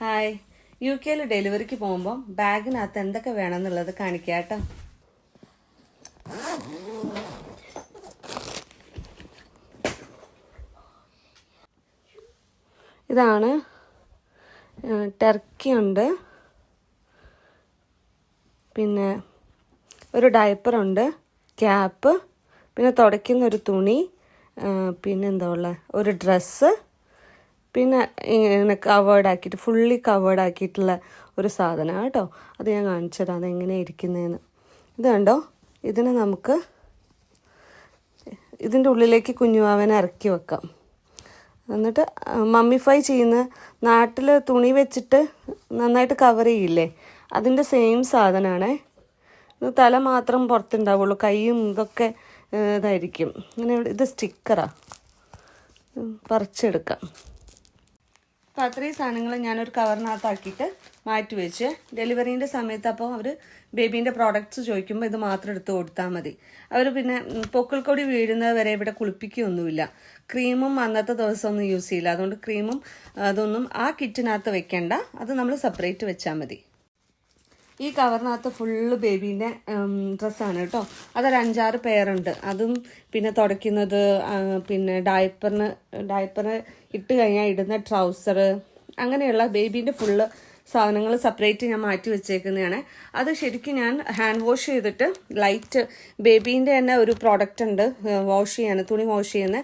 Hi. U കെയിൽ ഡെലിവറിക്ക് പോകുമ്പോൾ ബാഗിനകത്ത് എന്തൊക്കെ വേണമെന്നുള്ളത് കാണിക്കാം കേട്ടോ ഇതാണ് ടർക്കി ഉണ്ട്. പിന്നെ ഒരു ഡയപ്പറുണ്ട് ക്യാപ്പ് പിന്നെ തുടയ്ക്കുന്ന ഒരു തുണി പിന്നെന്താ ഉള്ളത് ഒരു ഡ്രസ്സ് പിന്നെ ഇങ്ങനെ കവേർഡ് ആക്കിയിട്ട് ഫുള്ളി കവേർഡ് ആക്കിയിട്ടുള്ള ഒരു സാധനമാണ് കേട്ടോ അത് ഞാൻ കാണിച്ചു തരാം. അതെങ്ങനെ ഇരിക്കുന്നതെന്ന് ഇത് കണ്ടോ? ഇതിനെ നമുക്ക് ഇതിന്റെ ഉള്ളിലേക്ക് കുഞ്ഞുവാവനെ ഇറക്കി വെക്കാം. എന്നിട്ട് മമ്മിഫൈ ചെയ്യുന്ന നാട്ടിൽ തുണി വെച്ചിട്ട് നന്നായിട്ട് കവർ ചെയ്യില്ലേ? അതിന്റെ സെയിം സാധനമാണേ തല മാത്രം പുറത്തുണ്ടാവുള്ളൂ. കൈയും ഇതൊക്കെ ഇതായിരിക്കും. ഇങ്ങനെ ഇത് സ്റ്റിക്കറാണ് പറിച്ചെടുക്കാം. അപ്പോൾ അത്രയും സാധനങ്ങൾ ഞാനൊരു കവറിനകത്താക്കിയിട്ട് മാറ്റി വെച്ച് ഡെലിവറീന്റെ സമയത്ത് അപ്പോൾ അവർ ബേബീന്റെ പ്രോഡക്റ്റ്സ് ചോദിക്കുമ്പോൾ ഇത് മാത്രം എടുത്ത് കൊടുത്താൽ മതി. അവർ പിന്നെ പൊക്കിൾക്കൊടി വീഴുന്നത് വരെ ഇവിടെ കുളിപ്പിക്കുകയൊന്നുമില്ല ക്രീമും അന്നത്തെ ദിവസം ഒന്നും യൂസ് ചെയ്യില്ല. അതുകൊണ്ട് ക്രീമും അതൊന്നും ആ കിറ്റിനകത്ത് വെക്കേണ്ട. അത് നമ്മൾ സെപ്പറേറ്റ് വെച്ചാൽ മതി. ഈ കവറിനകത്ത് ഫുള്ള് ബേബീന്റെ ഡ്രസ്സാണ് കേട്ടോ. അതൊരു അഞ്ചാറ് പേരുണ്ട് അതും പിന്നെ തുടയ്ക്കുന്നത് പിന്നെ ഡയപ്പറിന് ഡയപ്പറിന് ഇട്ട് കഴിഞ്ഞാൽ ഇടുന്ന ട്രൗസർ അങ്ങനെയുള്ള ബേബീന്റെ ഫുള്ള് സാധനങ്ങൾ സെപ്പറേറ്റ് ഞാൻ മാറ്റി വെച്ചേക്കുന്നതാണ്. അത് ശരിക്കും ഞാൻ ഹാൻഡ് വാഷ് ചെയ്തിട്ട് ലൈറ്റ് ബേബീന്റെ തന്നെ ഒരു പ്രോഡക്റ്റ് ഉണ്ട് വാഷ് ചെയ്യാൻ തുണി വാഷ് ചെയ്യുന്ന.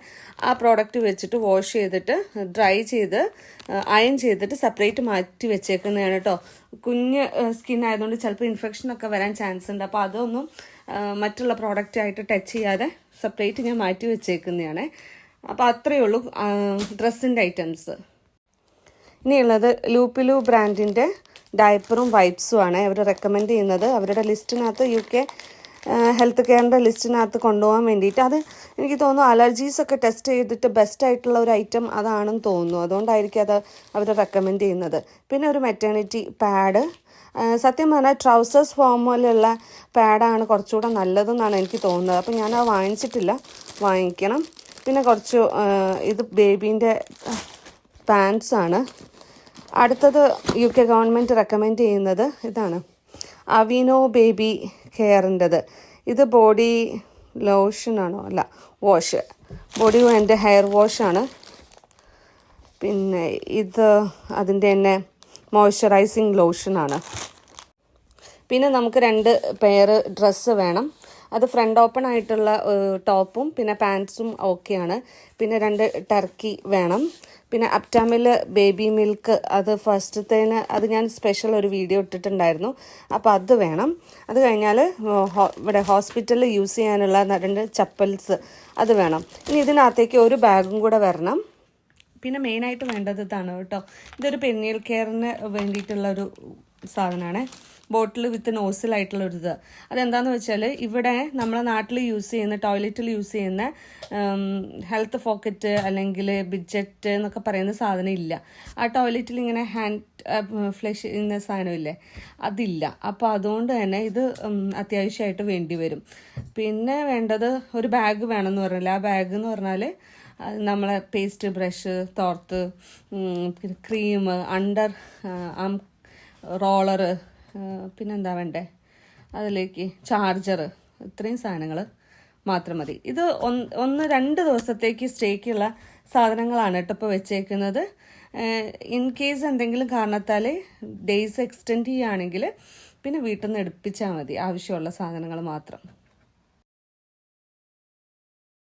ആ പ്രോഡക്റ്റ് വെച്ചിട്ട് വാഷ് ചെയ്തിട്ട് ഡ്രൈ ചെയ്ത് അയൺ ചെയ്തിട്ട് സെപ്പറേറ്റ് മാറ്റി വെച്ചേക്കുന്നതാണ് കേട്ടോ കുഞ്ഞ് സ്കിൻ ആയതുകൊണ്ട് ചിലപ്പോൾ ഇൻഫെക്ഷൻ ഒക്കെ വരാൻ ചാൻസ് ഉണ്ട്. അപ്പോൾ അതൊന്നും മറ്റുള്ള പ്രോഡക്റ്റായിട്ട് ടച്ച് ചെയ്യാതെ സെപ്പറേറ്റ് ഞാൻ മാറ്റി വെച്ചേക്കുന്നതാണ്. അപ്പോൾ അത്രയേ ഉള്ളൂ ഡ്രസ്സിന്റെ ഐറ്റംസ് ഇനിയുള്ളത് ലൂപ്പിലു ബ്രാൻഡിന്റെ ഡയപ്പറും വൈപ്സും ആണ് അവർ റെക്കമെൻഡ് ചെയ്യുന്നത്. അവരുടെ ലിസ്റ്റിനകത്ത് യു കെ ഹെൽത്ത് കെയറിന്റെ ലിസ്റ്റിനകത്ത് കൊണ്ടുപോകാൻ വേണ്ടിയിട്ട്. അത് എനിക്ക് തോന്നുന്നു അലർജീസ് ഒക്കെ ടെസ്റ്റ് ചെയ്തിട്ട് ബെസ്റ്റ് ആയിട്ടുള്ള ഒരു ഐറ്റം അതാണെന്ന് തോന്നുന്നു. അതുകൊണ്ടായിരിക്കും അത് അവർ റെക്കമെൻഡ് ചെയ്യുന്നത്. പിന്നെ ഒരു മെറ്റേണിറ്റി പാഡ് സത്യം പറഞ്ഞാൽ ട്രൗസേഴ്സ് ഫോമിലുള്ള പാഡാണ് കുറച്ചുകൂടെ നല്ലതെന്നാണ് എനിക്ക് തോന്നുന്നത്. അപ്പോൾ ഞാൻ അത് വാങ്ങിച്ചിട്ടില്ല. വാങ്ങിക്കണം. പിന്നെ കുറച്ച് ഇത് ബേബീന്റെ പാൻസാണ് അടുത്തത് യു കെ ഗവൺമെന്റ് റെക്കമെൻഡ് ചെയ്യുന്നത് ഇതാണ്. അവിനോ ബേബി കെയറിന്റെത് ഇത് ബോഡി ലോഷനാണോ അല്ല വാഷ് ബോഡി എന്റെ ഹെയർ വാഷാണ് പിന്നെ ഇത് അതിന്റെ തന്നെ മോയ്സ്ചറൈസിങ് ലോഷനാണ് പിന്നെ നമുക്ക് രണ്ട് പെയർ ഡ്രസ്സ് വേണം. അത് ഫ്രണ്ട് ഓപ്പൺ ആയിട്ടുള്ള ടോപ്പും പിന്നെ പാൻസും ഓക്കെയാണ്. പിന്നെ രണ്ട് ടർക്കി വേണം. പിന്നെ അപ്റ്റാമിൽ ബേബി മിൽക്ക് അത് ഫസ്റ്റത്തേന് അത് ഞാൻ സ്പെഷ്യൽ ഒരു വീഡിയോ ഇട്ടിട്ടുണ്ടായിരുന്നു. അപ്പോൾ അത് വേണം. അത് കഴിഞ്ഞാൽ ഇവിടെ ഹോസ്പിറ്റലിൽ യൂസ് ചെയ്യാനുള്ള രണ്ട് ചപ്പൽസ് അത് വേണം. ഇനി ഇതിനകത്തേക്ക് ഒരു ബാഗും കൂടെ വരണം. പിന്നെ മെയിനായിട്ട് വേണ്ടത് ഇതാണ് കേട്ടോ. ഇതൊരു പെന്നിയൽ കെയറിന് വേണ്ടിയിട്ടുള്ള ഒരു സാധനമാണ്. ബോട്ടിൽ വിത്ത് നോസിലായിട്ടുള്ള ഒരു ഇത്. അതെന്താണെന്ന് വെച്ചാൽ ഇവിടെ നമ്മളെ നാട്ടിൽ യൂസ് ചെയ്യുന്ന ടോയ്ലറ്റിൽ യൂസ് ചെയ്യുന്ന ഹെൽത്ത് ഫോക്കറ്റ് അല്ലെങ്കിൽ ബിഡ്ജറ്റ് എന്നൊക്കെ പറയുന്ന സാധനം ഇല്ല. ആ ടോയ്ലറ്റിൽ ഇങ്ങനെ ഹാൻഡ് ഫ്ലഷ് ചെയ്യുന്ന സാധനമില്ലേ? അതില്ല. അപ്പോൾ അതുകൊണ്ട് തന്നെ ഇത് അത്യാവശ്യമായിട്ട് വേണ്ടി വരും. പിന്നെ വേണ്ടത് ഒരു ബാഗ് വേണമെന്ന് പറഞ്ഞില്ല ആ ബാഗ് എന്ന് പറഞ്ഞാൽ നമ്മളെ പേസ്റ്റ് ബ്രഷ് തോർത്ത് ക്രീം അണ്ടർ ആം റോളറ് പിന്നെന്താ വേണ്ടേ? അതിലേക്ക് ചാർജർ ഇത്രയും സാധനങ്ങൾ മാത്രം മതി. ഇത് ഒന്ന് രണ്ട് ദിവസത്തേക്ക് സ്റ്റേക്കുള്ള സാധനങ്ങളാണ് കേട്ടോ ഇപ്പോൾ വെച്ചേക്കുന്നത്. ഇൻ കേസ് എന്തെങ്കിലും കാരണത്താൽ ഡേയ്സ് എക്സ്റ്റെൻഡ് ചെയ്യുകയാണെങ്കിൽ പിന്നെ വീട്ടിൽ നിന്ന് എടുപ്പിച്ചാൽ മതി ആവശ്യമുള്ള സാധനങ്ങൾ മാത്രം.